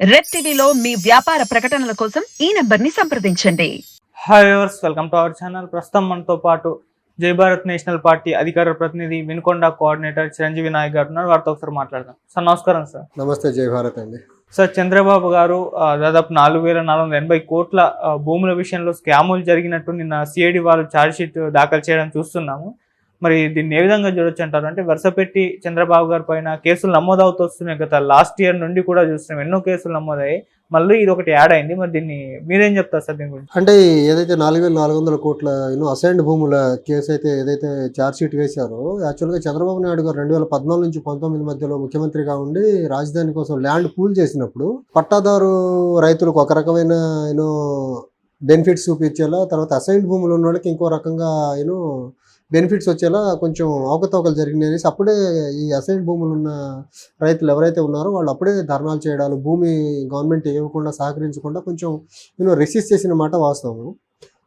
Red టీవీలో మీ వ్యాపార ప్రకటనల కోసం ఈ నెంబర్ని సంప్రదించండి. Hi viewers welcome to our channel ప్రస్తుతం మనతో పాటు జై భారత్ నేషనల్ పార్టీ అధికార ప్రతినిధి వినుకొండ కోఆర్డినేటర్ చిరంజీవి నాయక్ గారు ఉన్నారు. వారితో ఒకసారి మాట్లాడదాం. సార్ నమస్కారం సార్ నమస్తే జై భారత్ అండి. సార్ చంద్రబాబు గారు దాదాపు నాలుగు వేల నాలుగు వందల ఎనభై కోట్ల భూముల విషయంలో స్కాములు జరిగినట్టు నిన్న సిఐడి వాళ్ళు ఛార్జ్ షీట్ దాఖలు చేయడం చూస్తున్నాము. మరి దీన్ని ఏ విధంగా చూడొచ్చు అంటారు? అంటే వరుసపెట్టి చంద్రబాబు గారి పైన కేసులు నమోదవుతూ వస్తున్నాయి గత లాస్ట్ ఇయర్ నుండి కూడా చూస్తున్నాం ఎన్నో కేసులు నమోదయ్యాయి. మళ్ళీ ఇది ఒకటి యాడ్ అయింది. మరి దీన్ని మీరేం చెప్తారు సార్ దీని గురించి? అంటే ఏదైతే నాలుగు వేల నాలుగు వందల కోట్ల యూనో అసైన్డ్ భూముల కేసు అయితే ఏదైతే ఛార్జ్ షీట్ వేశారో యాక్చువల్గా చంద్రబాబు నాయుడు గారు రెండు వేల పద్నాలుగు నుంచి పంతొమ్మిది మధ్యలో ముఖ్యమంత్రిగా ఉండి రాజధాని కోసం ల్యాండ్ పూల్ చేసినప్పుడు పట్టాదారు రైతులకు ఒక రకమైన యూనో బెనిఫిట్స్ చూపించేలా తర్వాత అసైన్డ్ భూములు ఉన్న వాళ్ళకి ఇంకో రకంగా యూనో బెనిఫిట్స్ వచ్చేలా కొంచెం అవకతవకలు జరిగినాయి. అనేసి అప్పుడే ఈ అసైన్డ్ భూములు ఉన్న రైతులు ఎవరైతే ఉన్నారో వాళ్ళు అప్పుడే ధర్నాలు చేయడాలు భూమి గవర్నమెంట్ ఇవ్వకుండా సహకరించకుండా కొంచెం నేను రెసిస్ట్ చేసిన మాట వాస్తవం.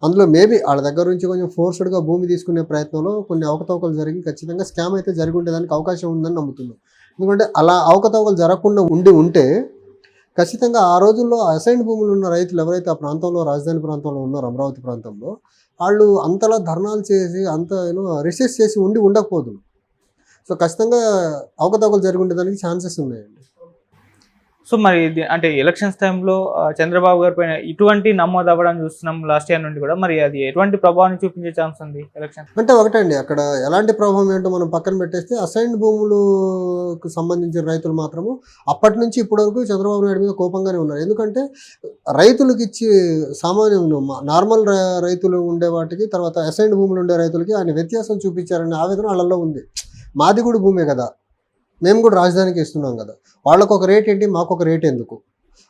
అందులో మేబీ వాళ్ళ దగ్గర నుంచి కొంచెం ఫోర్స్డ్గా భూమి తీసుకునే ప్రయత్నంలో కొన్ని అవకతవకలు జరిగి ఖచ్చితంగా స్కామ్ అయితే జరిగి ఉండేదానికి అవకాశం ఉందని నమ్ముతున్నాం. ఎందుకంటే అలా అవకతవకలు జరగకుండా ఉండి ఉంటే ఖచ్చితంగా ఆ రోజుల్లో అసైన్డ్ భూములు ఉన్న రైతులు ఎవరైతే ఆ ప్రాంతంలో రాజధాని ప్రాంతంలో ఉన్నారో అమరావతి ప్రాంతంలో వాళ్ళు అంతలా ధర్నాలు చేసి అంత ఏమో రిసెస్ చేసి ఉండి ఉండకపోదును సో ఖచ్చితంగా అవకతవకలు జరిగి ఉండేదానికి ఛాన్సెస్ ఉన్నాయండి. సో మరి ఇది అంటే ఎలక్షన్స్ టైంలో చంద్రబాబు గారి పైన ఇటువంటి నమోదు అవ్వడం చూస్తున్నాం లాస్ట్ ఇయర్ నుండి కూడా. మరి అది ఎటువంటి ప్రభావాన్ని చూపించే ఛాన్స్ ఉంది ఎలక్షన్ అంటే ఒకటండి అక్కడ ఎలాంటి ప్రభావం ఏంటో మనం పక్కన పెట్టేస్తే అసైన్డ్ భూములకు సంబంధించిన రైతులు మాత్రము అప్పటి నుంచి ఇప్పటి వరకు చంద్రబాబు నాయుడు మీద కోపంగానే ఉన్నారు. ఎందుకంటే రైతులకు ఇచ్చి సామాన్య నార్మల్ రైతులు ఉండే వాటికి తర్వాత అసైన్డ్ భూములు ఉండే రైతులకి ఆయన వ్యత్యాసం చూపించారనే ఆవేదన వాళ్ళల్లో ఉంది. మాది కూడా భూమే కదా. మేము కూడా రాజధానికి ఇస్తున్నాం కదా. వాళ్ళకు ఒక రేట్ ఏంటి? మాకు ఒక రేట్ ఎందుకు?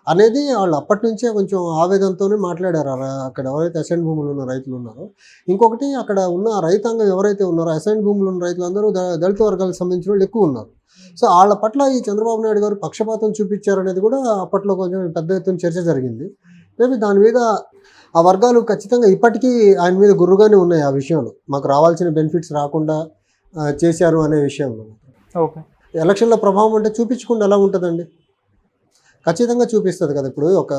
అనేది వాళ్ళు అప్పటి నుంచే కొంచెం ఆవేదనతోనే మాట్లాడారు. అక్కడ ఎవరైతే అసైన్ భూములు ఉన్న రైతులు ఉన్నారో ఇంకొకటి అక్కడ ఉన్న రైతాంగం ఎవరైతే ఉన్నారో అసైన్ భూములు ఉన్న రైతులందరూ దళిత వర్గాలకు సంబంధించిన వాళ్ళు ఎక్కువ ఉన్నారు. సో వాళ్ళ పట్ల ఈ చంద్రబాబు నాయుడు గారు పక్షపాతం చూపించారనేది కూడా అప్పట్లో కొంచెం పెద్ద ఎత్తున చర్చ జరిగింది. మేబీ దాని మీద ఆ వర్గాలు ఖచ్చితంగా ఇప్పటికీ ఆయన మీద గుర్రుగానే ఉన్నాయి ఆ విషయంలో. మాకు రావాల్సిన బెనిఫిట్స్ రాకుండా చేశారు అనే విషయంలో ఓకే. ఎలక్షన్లో ప్రభావం అంటే చూపించకుండా ఎలా ఉంటుందండి? ఖచ్చితంగా చూపిస్తుంది కదా ఇప్పుడు ఒక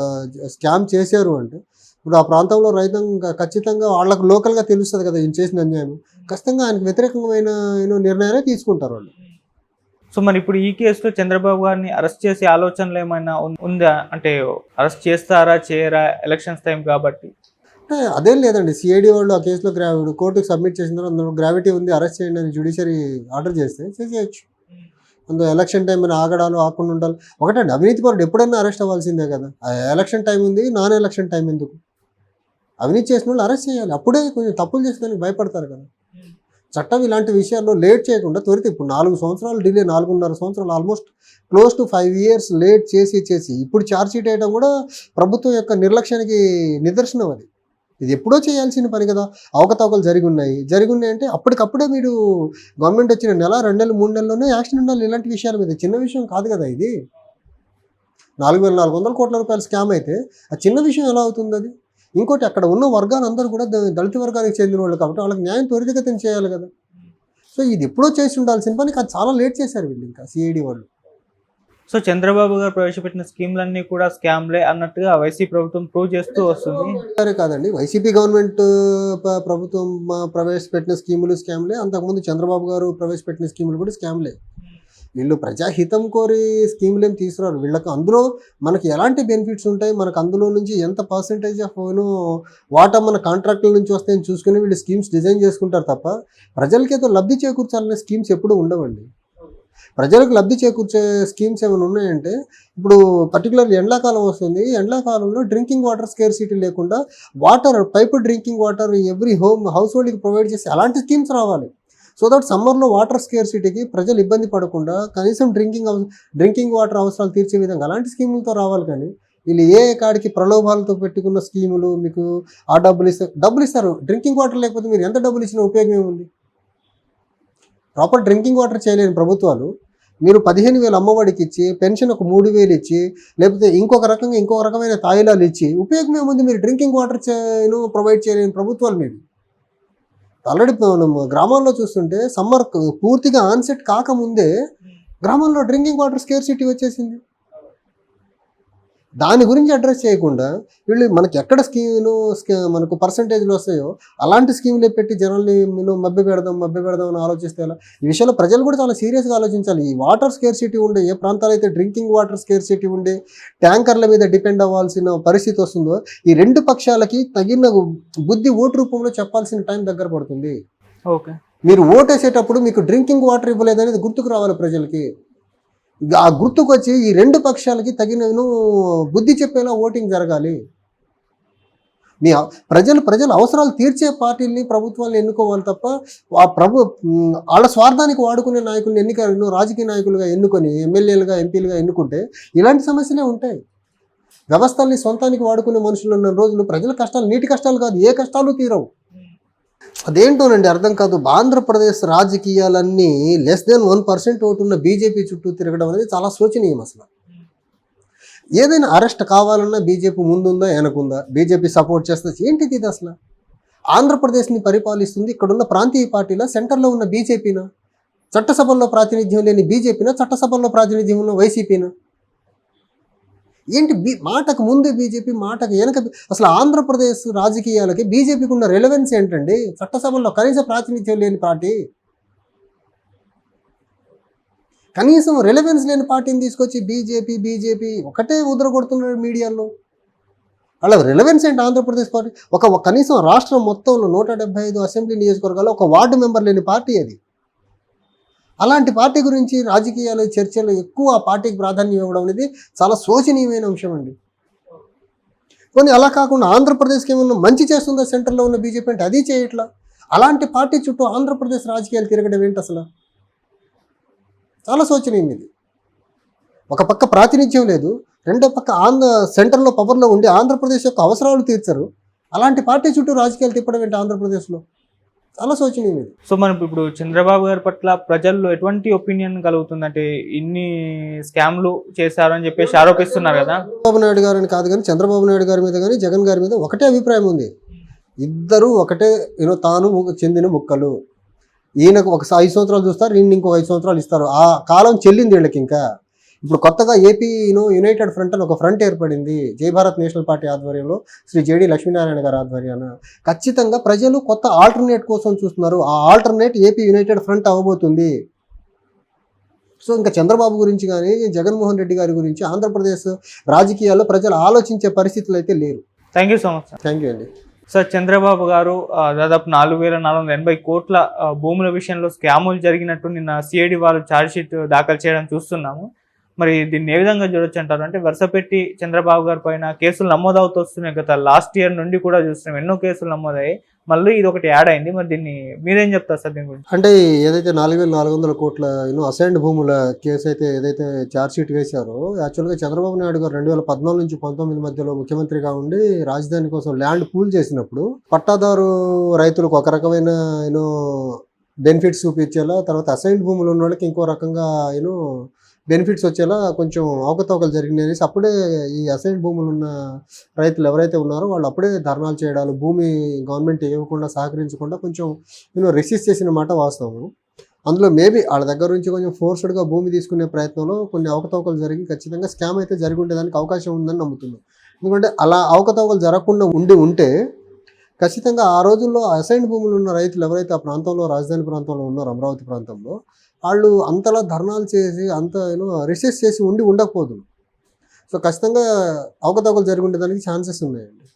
స్కామ్ చేశారు అంటే ఇప్పుడు ఆ ప్రాంతంలో రైతాంగం ఖచ్చితంగా వాళ్ళకు లోకల్గా తెలుస్తుంది కదా ఈయన చేసిన అన్యాయం. ఖచ్చితంగా ఆయనకు వ్యతిరేకమైన నిర్ణయాలే తీసుకుంటారు వాళ్ళు. సో మరి ఇప్పుడు ఈ కేసులో చంద్రబాబు గారిని అరెస్ట్ చేసే ఆలోచనలు ఏమైనా ఉందా? అంటే అరెస్ట్ చేస్తారా చేయరా? ఎలక్షన్స్ టైం కాబట్టి. అంటే అదేం లేదండి. సిఐడి వాళ్ళు ఆ కేసులో గ్రా కోర్టుకు సబ్మిట్ చేసిన తర్వాత అందులో గ్రావిటీ ఉంది అరెస్ట్ చేయండి అని జ్యుడిషియరీ ఆర్డర్ చేస్తే చేసేయచ్చు. అందులో ఎలక్షన్ టైం అని ఆగడాలు ఆకుండా ఉండాలి. ఒకటండి అవినీతి పరుడు ఎప్పుడైనా అరెస్ట్ అవ్వాల్సిందే కదా. ఆ ఎలక్షన్ టైం ఉంది నాన్ ఎలక్షన్ టైం ఎందుకు? అవినీతి చేసిన వాళ్ళు అరెస్ట్ చేయాలి. అప్పుడే కొంచెం తప్పులు చేసేదానికి భయపడతారు కదా. చట్టం ఇలాంటి విషయాల్లో లేట్ చేయకుండా త్వరిత ఇప్పుడు నాలుగు సంవత్సరాలు డిలే నాలుగున్నర సంవత్సరాలు almost close to five years late చేసి చేసి ఇప్పుడు ఛార్జ్ షీట్ వేయడం కూడా ప్రభుత్వం యొక్క నిర్లక్ష్యానికి నిదర్శనం అది. ఇది ఎప్పుడో చేయాల్సిన పని కదా. అవకతవకలు జరిగి ఉన్నాయి జరిగి ఉన్నాయి అంటే అప్పటికప్పుడే మీరు గవర్నమెంట్ వచ్చిన నెల రెండు నెలలు మూడు నెలల్లోనే యాక్షన్ ఉండాలి ఇలాంటి విషయాల మీద. చిన్న విషయం కాదు కదా ఇది. నాలుగు వేల నాలుగు వందల కోట్ల రూపాయల స్కామ్ అయితే ఆ చిన్న విషయం ఎలా అవుతుంది అది? ఇంకోటి అక్కడ ఉన్న వర్గాలందరూ కూడా దళిత వర్గానికి చెందిన వాళ్ళు కాబట్టి వాళ్ళకి న్యాయం త్వరితగతిని చేయాలి కదా. సో ఇది ఎప్పుడో చేసి ఉండాల్సిన పని కాదు. చాలా లేట్ చేశారు వీళ్ళు ఇంకా. సిఐడి వాళ్ళు. సో చంద్రబాబు గారు ప్రవేశపెట్టిన స్కీమ్లన్నీ కూడా స్కామ్లే అన్నట్టుగా వైసీపీ ప్రభుత్వం ప్రూవ్ చేస్తూ వస్తుంది. సరే కాదండి. వైసీపీ గవర్నమెంట్ ప్రభుత్వం ప్రవేశపెట్టిన స్కీములు స్కామ్లే. అంతకుముందు చంద్రబాబు గారు ప్రవేశపెట్టిన స్కీములు కూడా స్కామ్లే. వీళ్ళు ప్రజాహితం కోరి స్కీములు ఏం తీసుకురారు. వీళ్ళకి అందులో మనకి ఎలాంటి బెనిఫిట్స్ ఉంటాయి? మనకు అందులో నుంచి ఎంత పర్సెంటేజ్ ఆఫ్ వాటా మన కాంట్రాక్టుల నుంచి వస్తాయని చూసుకుని వీళ్ళు స్కీమ్స్ డిజైన్ చేసుకుంటారు తప్ప ప్రజలకి ఏదో లబ్ధి చేకూర్చాలనే స్కీమ్స్ ఎప్పుడూ ఉండవండి. ప్రజలకు లబ్ధి చేకూర్చే స్కీమ్స్ ఏమైనా ఉన్నాయంటే ఇప్పుడు పర్టికులర్ ఎండాకాలం వస్తుంది. ఎండాకాలంలో డ్రింకింగ్ వాటర్ స్కేర్ సిటీ లేకుండా water pipe drinking water every home house హోల్డ్కి ప్రొవైడ్ చేసి అలాంటి స్కీమ్స్ రావాలి. సో దట్ సమ్మర్లో వాటర్ స్కేర్ సిటీకి ప్రజలు ఇబ్బంది పడకుండా కనీసం డ్రింకింగ్ డ్రింకింగ్ వాటర్ అవసరాలు తీర్చే విధంగా అలాంటి స్కీములతో రావాలి కానీ వీళ్ళు ఏ కాడికి ప్రలోభాలతో పెట్టుకున్న స్కీములు మీకు ఆ డబ్బులు ఇస్తారు? డబ్బులు ఇస్తారు. డ్రింకింగ్ వాటర్ లేకపోతే మీరు ఎంత డబ్బులు ఇచ్చినా ఉపయోగం ఏముంది? ప్రాపర్ డ్రింకింగ్ వాటర్ చేయలేని ప్రభుత్వాలు మీరు పదిహేను వేలు అమ్మఒడికి ఇచ్చి పెన్షన్ ఒక మూడు వేలు ఇచ్చి లేకపోతే ఇంకొక రకంగా ఇంకొక రకమైన తాయిలాలు ఇచ్చి ఉపయోగం ఏముంది మీరు డ్రింకింగ్ వాటర్ ప్రొవైడ్ చేయలేని ప్రభుత్వాలు మీరు ఆల్రెడీ మనం గ్రామాల్లో చూస్తుంటే సమ్మర్ పూర్తిగా ఆన్సెట్ కాకముందే గ్రామాల్లో డ్రింకింగ్ వాటర్ స్కేర్ సిటీ వచ్చేసింది. దాని గురించి అడ్రస్ చేయకుండా వీళ్ళు మనకి ఎక్కడ స్కీమ్ను మనకు పర్సంటేజ్లు వస్తాయో అలాంటి స్కీమ్లే పెట్టి జనాల్ని నేను మభ్య పెడదాం మభ్య పెడదాం అని ఆలోచిస్తే ఎలా? ఈ విషయంలో ప్రజలు కూడా చాలా సీరియస్గా ఆలోచించాలి. ఈ వాటర్ స్కేర్ సిటీ ఉండే ఏ ప్రాంతాలు అయితే డ్రింకింగ్ వాటర్ స్కేర్ సిటీ ఉండే ట్యాంకర్ల మీద డిపెండ్ అవ్వాల్సిన పరిస్థితి వస్తుందో ఈ రెండు పక్షాలకి తగిన బుద్ధి ఓటు రూపంలో చెప్పాల్సిన టైం దగ్గర పడుతుంది. ఓకే. మీరు ఓటేసేటప్పుడు మీకు డ్రింకింగ్ వాటర్ ఇవ్వలేదనేది గుర్తుకు రావాలి ప్రజలకి. ఆ గుర్తుకొచ్చి ఈ రెండు పక్షాలకి తగినను బుద్ధి చెప్పేలా ఓటింగ్ జరగాలి. మీ ప్రజలు ప్రజలు ప్రజల అవసరాలు తీర్చే పార్టీల్ని ప్రభుత్వాన్ని ఎన్నుకోవాలి తప్ప ఆ ప్రభు వాళ్ళ స్వార్థానికి వాడుకునే నాయకుల్ని ఎన్నిక రాజకీయ నాయకులుగా ఎన్నుకొని ఎమ్మెల్యేలుగా ఎంపీలుగా ఎన్నుకుంటే ఇలాంటి సమస్యలే ఉంటాయి. వ్యవస్థల్ని సొంతానికి వాడుకునే మనుషులు ఉన్న రోజులు ప్రజల కష్టాలు నీటి కష్టాలు కాదు ఏ కష్టాలు తీరవు. అదేంటోనండి అర్థం కాదు. Andhra Pradesh రాజకీయాలన్నీ less than one percent vote ఉన్న బీజేపీ చుట్టూ తిరగడం అనేది చాలా శోచనీయం అసలు. ఏదైనా అరెస్ట్ కావాలన్నా బీజేపీ ముందుందా వెనకుందా? బీజేపీ సపోర్ట్ చేస్తే ఏంటిది ఇది అసలు? ఆంధ్రప్రదేశ్ని పరిపాలిస్తుంది ఇక్కడున్న ప్రాంతీయ పార్టీలా సెంటర్లో ఉన్న బీజేపీనా చట్టసభల్లో ప్రాతినిధ్యం లేని బీజేపీనా చట్టసభల్లో ప్రాతినిధ్యం ఉన్న వైసీపీనా ఏంటి బీ మాటకు ముందు బీజేపీ మాటకు వెనక అసలు ఆంధ్రప్రదేశ్ రాజకీయాలకి బీజేపీకి ఉన్న రెలవెన్స్ ఏంటండి? చట్టసభల్లో కనీస ప్రాతినిధ్యం లేని పార్టీ. కనీసం రెలవెన్స్ లేని పార్టీని తీసుకొచ్చి బీజేపీ బీజేపీ ఒకటే ఉదరగొడుతున్నారు మీడియాలో అలా రెలవెన్స్ ఏంటి ఆంధ్రప్రదేశ్ పార్టీ? ఒక ఒక కనీసం రాష్ట్రం మొత్తంలో నూట డెబ్బై ఐదు అసెంబ్లీ నియోజకవర్గాల్లో ఒక వార్డు మెంబర్ లేని పార్టీ అది. అలాంటి పార్టీ గురించి రాజకీయాలు చర్చలు ఎక్కువ ఆ పార్టీకి ప్రాధాన్యం ఇవ్వడం అనేది చాలా శోచనీయమైన అంశం అండి. కొన్ని అలా కాకుండా ఆంధ్రప్రదేశ్కి ఏమన్నా మంచి చేస్తుందా సెంటర్లో ఉన్న బీజేపీ అంటే అది చేయట్లా? అలాంటి పార్టీ చుట్టూ ఆంధ్రప్రదేశ్ రాజకీయాలు తిరగడం ఏంటి అసలు? చాలా శోచనీయం ఇది ఒక పక్క ప్రాతినిధ్యం లేదు రెండో పక్క ఆంధ్ర సెంటర్లో పవర్లో ఉండి ఆంధ్రప్రదేశ్ యొక్క అవసరాలు తీర్చరు. అలాంటి పార్టీ చుట్టూ రాజకీయాలు తిప్పడం ఏంటి ఆంధ్రప్రదేశ్లో? చాలా శోచనీయం ఇది సో మనం ఇప్పుడు చంద్రబాబు గారి పట్ల ప్రజల్లో ఎటువంటి ఒపీనియన్ కలుగుతుంది అంటే ఇన్ని స్కామ్లు చేశారని చెప్పేసి ఆరోపిస్తున్నారు కదా? చంద్రబాబు నాయుడు గారు అని కాదు కానీ చంద్రబాబు నాయుడు గారి మీద కానీ జగన్ గారి మీద ఒకటే అభిప్రాయం ఉంది. ఇద్దరు ఒకటే యూనో తాను చెందిన ముక్కలు. ఈయనకు ఒక ఐదు సంవత్సరాలు చూస్తారు ఈయన ఇంకొక ఐదు సంవత్సరాలు ఇస్తారు. ఆ కాలం చెల్లింది వీళ్ళకి ఇంకా. ఇప్పుడు కొత్తగా ఏపీ యూనో యునైటెడ్ ఫ్రంట్ అని ఒక ఫ్రంట్ ఏర్పడింది. జై భారత్ నేషనల్ పార్టీ ఆధ్వర్యంలో శ్రీ జేడి లక్ష్మీనారాయణ గారి ఆధ్వర్యాన. ఖచ్చితంగా ప్రజలు కొత్త ఆల్టర్నేట్ కోసం చూస్తున్నారు. ఆ ఆల్టర్నేట్ ఏపీ యునైటెడ్ ఫ్రంట్ అవ్వబోతుంది సో ఇంకా చంద్రబాబు గురించి కానీ జగన్మోహన్ రెడ్డి గారి గురించి ఆంధ్రప్రదేశ్ రాజకీయాల్లో ప్రజలు ఆలోచించే పరిస్థితులు అయితే లేరు. Thank you so much thank you అండి. సార్ చంద్రబాబు గారు దాదాపు నాలుగు వేల నాలుగు వందల ఎనభై కోట్ల భూముల విషయంలో స్కాములు జరిగినట్టు నిన్న సిఐడి వాళ్ళు ఛార్జ్ షీట్ దాఖలు చేయడం చూస్తున్నాము. మరి దీన్ని ఏ విధంగా చూడొచ్చు అంటారు? అంటే వరుసపెట్టి చంద్రబాబు గారి పైన కేసులు నమోదవుతూ వస్తున్నాయి గత లాస్ట్ ఇయర్ నుండి కూడా చూస్తున్నాం. ఎన్నో కేసులు నమోదయ్యాయి. మళ్ళీ ఇది ఒకటి యాడ్ అయింది. మరి దీన్ని మీరేం చెప్తారు సార్ దీని గురించి? అంటే ఏదైతే నాలుగు వేల నాలుగు వందల కోట్ల యూనో అసైన్డ్ భూముల కేసు అయితే ఏదైతే ఛార్జ్ షీట్ వేశారో యాక్చువల్గా చంద్రబాబు నాయుడు గారు రెండు వేల పద్నాలుగు నుంచి పంతొమ్మిది మధ్యలో ముఖ్యమంత్రిగా ఉండి రాజధాని కోసం ల్యాండ్ పూల్ చేసినప్పుడు పట్టాదారు రైతులకు ఒక రకమైన యూనో బెనిఫిట్స్ చూపించేలా తర్వాత అసైన్డ్ భూములు ఉన్న వాళ్ళకి ఇంకో రకంగా యూనో బెనిఫిట్స్ వచ్చేలా కొంచెం అవకతవకలు జరిగినాయి అనేసి అప్పుడే ఈ అసైన్ భూములు ఉన్న రైతులు ఎవరైతే ఉన్నారో వాళ్ళు అప్పుడే ధర్నాలు చేయడాలు భూమి గవర్నమెంట్ ఇవ్వకుండా సహకరించకుండా కొంచెం నేను రెసిస్ట్ చేసిన మాట వాస్తవం. అందులో మేబీ వాళ్ళ దగ్గర నుంచి కొంచెం ఫోర్స్డ్గా భూమి తీసుకునే ప్రయత్నంలో కొన్ని అవకతవకలు జరిగి ఖచ్చితంగా స్కామ్ అయితే జరిగి ఉండేదానికి అవకాశం ఉందని నమ్ముతున్నాం. ఎందుకంటే అలా అవకతవకలు జరగకుండా ఉండి ఉంటే ఖచ్చితంగా ఆ రోజుల్లో అసైన్ భూములు ఉన్న రైతులు ఎవరైతే ఆ ప్రాంతంలో రాజధాని ప్రాంతంలో ఉన్నారో అమరావతి ప్రాంతంలో వాళ్ళు అంతలా ధర్నాలు చేసి అంత ఏమో రిసెస్ చేసి ఉండి ఉండకపోదు సో ఖచ్చితంగా అవకతవకలు జరిగి ఉండేదానికి ఛాన్సెస్ ఉన్నాయండి.